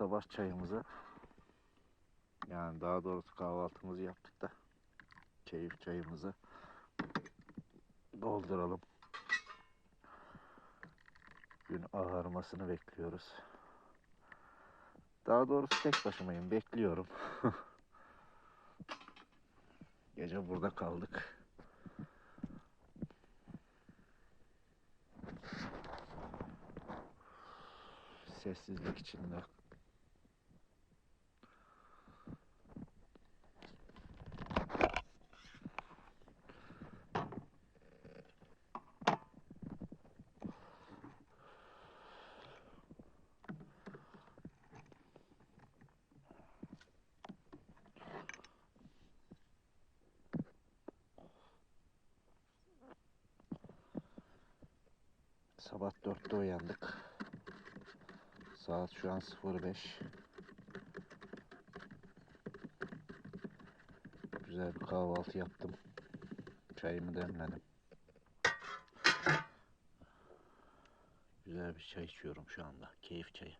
sabah çayımızı yani daha doğrusu kahvaltımızı yaptık da keyif çayımızı dolduralım. Gün ağarmasını bekliyoruz. Daha doğrusu tek başımayım. Bekliyorum. Gece burada kaldık. Sessizlik içinde. Sabah 4'te uyandık. Saat şu an 05. Güzel bir kahvaltı yaptım. Çayımı demledim. Güzel bir çay içiyorum şu anda. Keyif çayı.